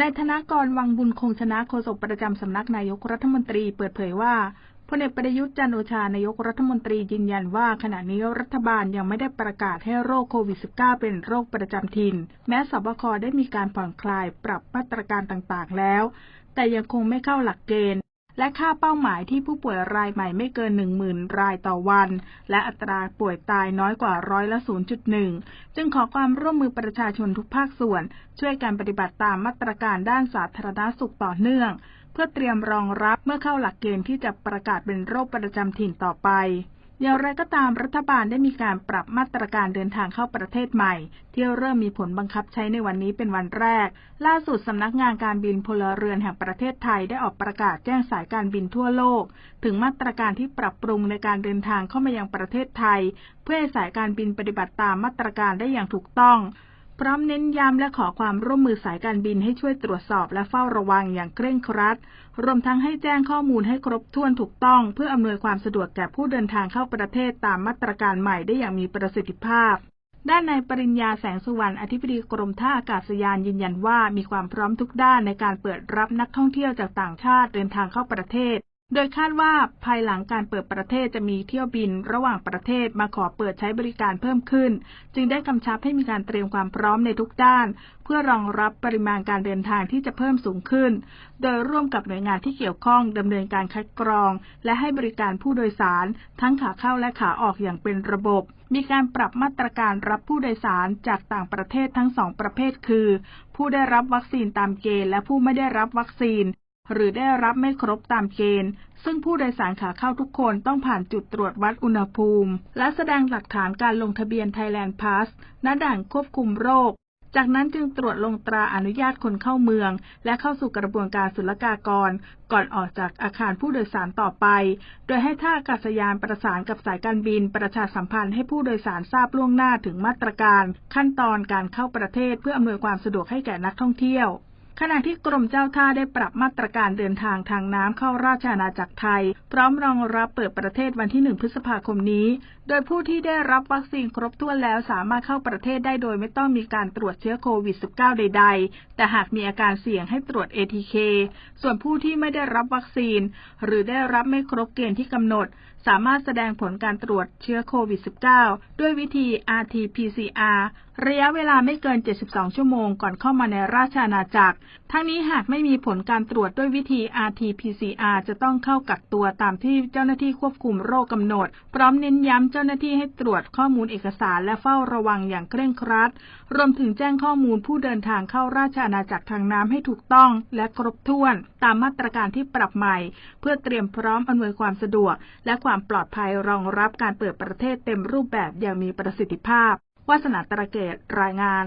นายธนากรวังบุญคงชนะโฆษกประจำสำนักนายกรัฐมนตรีเปิดเผยว่าพลเอกประยุทธ์จันโอชานายกรัฐมนตรียืนยันว่าขณะนี้รัฐบาลยังไม่ได้ประกาศให้โรคโควิด -19 เป็นโรคประจำถิ่น แม้สบคได้มีการผ่อนคลายปรับมาตรการต่างๆแล้ว แต่ยังคงไม่เข้าหลักเกณฑ์ และค่าเป้าหมายที่ผู้ป่วยรายใหม่ไม่เกิน 10,000 รายต่อวัน และอัตราป่วยตายน้อยกว่าร้อยละ 0.1 จึงขอความร่วมมือประชาชนทุกภาคส่วน ช่วยการปฏิบัติตามมาตรการด้านสาธารณสุขต่อเนื่อง เพื่อเตรียมรองรับเมื่อเข้าหลักเกณฑ์ที่จะประกาศเป็นโรคประจำถิ่นต่อไป อย่างไรก็ตามรัฐบาลได้มีการปรับมาตรการเดินทางเข้าประเทศใหม่ ที่เริ่มมีผลบังคับใช้ในวันนี้เป็นวันแรก ล่าสุดสำนักงานการบินพลเรือนแห่งประเทศไทยได้ออกประกาศแจ้งสายการบินทั่วโลก ถึงมาตรการที่ปรับปรุงในการเดินทางเข้ามายังประเทศไทย เพื่อให้สายการบินปฏิบัติตามมาตรการได้อย่างถูกต้อง พร้อมเน้นย้ำและขอความร่วมมือสายการบินให้ช่วยตรวจสอบและเฝ้าระวังอย่างเคร่งครัด รวมทั้งให้แจ้งข้อมูลให้ครบถ้วนถูกต้อง เพื่ออำนวยความสะดวกแก่ผู้เดินทางเข้าประเทศตามมาตรการใหม่ได้อย่างมีประสิทธิภาพ ด้านนายปริญญาแสงสุวรรณอธิบดีกรมท่าอากาศยานยืนยันว่ามีความพร้อมทุกด้านในการเปิดรับนักท่องเที่ยวจากต่างชาติเดินทางเข้าประเทศ โดยคาดว่าภายหลังการเปิดประเทศจะมีเที่ยวบินระหว่างประเทศมาขอเปิดใช้บริการเพิ่มขึ้น จึงได้กำชับให้มีการเตรียมความพร้อมในทุกด้าน เพื่อรองรับปริมาณการเดินทางที่จะเพิ่มสูงขึ้น โดยร่วมกับหน่วยงานที่เกี่ยวข้องดำเนินการคัดกรอง และให้บริการผู้โดยสาร ทั้งขาเข้าและขาออกอย่างเป็นระบบ มีการปรับมาตรการรับผู้โดยสารจากต่างประเทศทั้งสองประเภทคือ ผู้ได้รับวัคซีนตามเกณฑ์และผู้ไม่ได้รับวัคซีน หรือได้รับไม่ครบตามเกณฑ์ ซึ่งผู้โดยสารขาเข้าทุกคนต้องผ่านจุดตรวจวัดอุณหภูมิ และแสดงหลักฐานการลงทะเบียน Thailand Pass ณด่านควบคุมโรค จากนั้นจึงตรวจลงตราอนุญาตคนเข้าเมือง และเข้าสู่กระบวนการศุลกากร ก่อนออกจากอาคารผู้โดยสารต่อไป โดยให้ท่าอากาศยานประสานกับสายการบินประชาสัมพันธ์ให้ผู้โดยสารทราบล่วงหน้าถึงมาตรการ ขั้นตอนการเข้าประเทศเพื่ออำนวยความสะดวกให้แก่นักท่องเที่ยว ขณะที่กรมเจ้าท่าได้ปรับมาตรการเดินทางทางน้ำเข้าราชอาณาจักรไทย พร้อมรองรับเปิดประเทศวันที่ 1 พฤษภาคมนี้ โดยผู้ที่ได้รับวัคซีนครบถ้วนแล้วสามารถเข้าประเทศได้โดยไม่ต้องมีการตรวจเชื้อโควิด -19 ใด ๆ แต่หากมีอาการเสี่ยงให้ตรวจ ATK ส่วนผู้ที่ไม่ได้รับวัคซีน หรือได้รับไม่ครบเกณฑ์ที่กำหนดสามารถแสดงผลการตรวจเชื้อโควิด -19 ด้วยวิธี RT-PCR ระยะเวลาไม่เกิน 72 ชั่วโมงก่อนเข้ามาในราชอาณาจักร ทั้งนี้หากไม่มีผลการตรวจด้วยวิธี RT-PCR จะต้องเข้ากักตัวตามที่เจ้าหน้าที่ควบคุมโรคกำหนด พร้อมเน้นย้ำเจ้าหน้าที่ให้ตรวจข้อมูลเอกสารและเฝ้าระวังอย่างเคร่งครัด รวมถึงแจ้งข้อมูลผู้เดินทางเข้าราชอาณาจักรทางน้ำให้ถูกต้องและครบถ้วน ตามมาตรการที่ปรับใหม่ เพื่อเตรียมพร้อมอำนวยความสะดวกและความปลอดภัยรองรับการเปิดประเทศเต็มรูปแบบอย่างมีประสิทธิภาพ วาสนาตระเกตรายงาน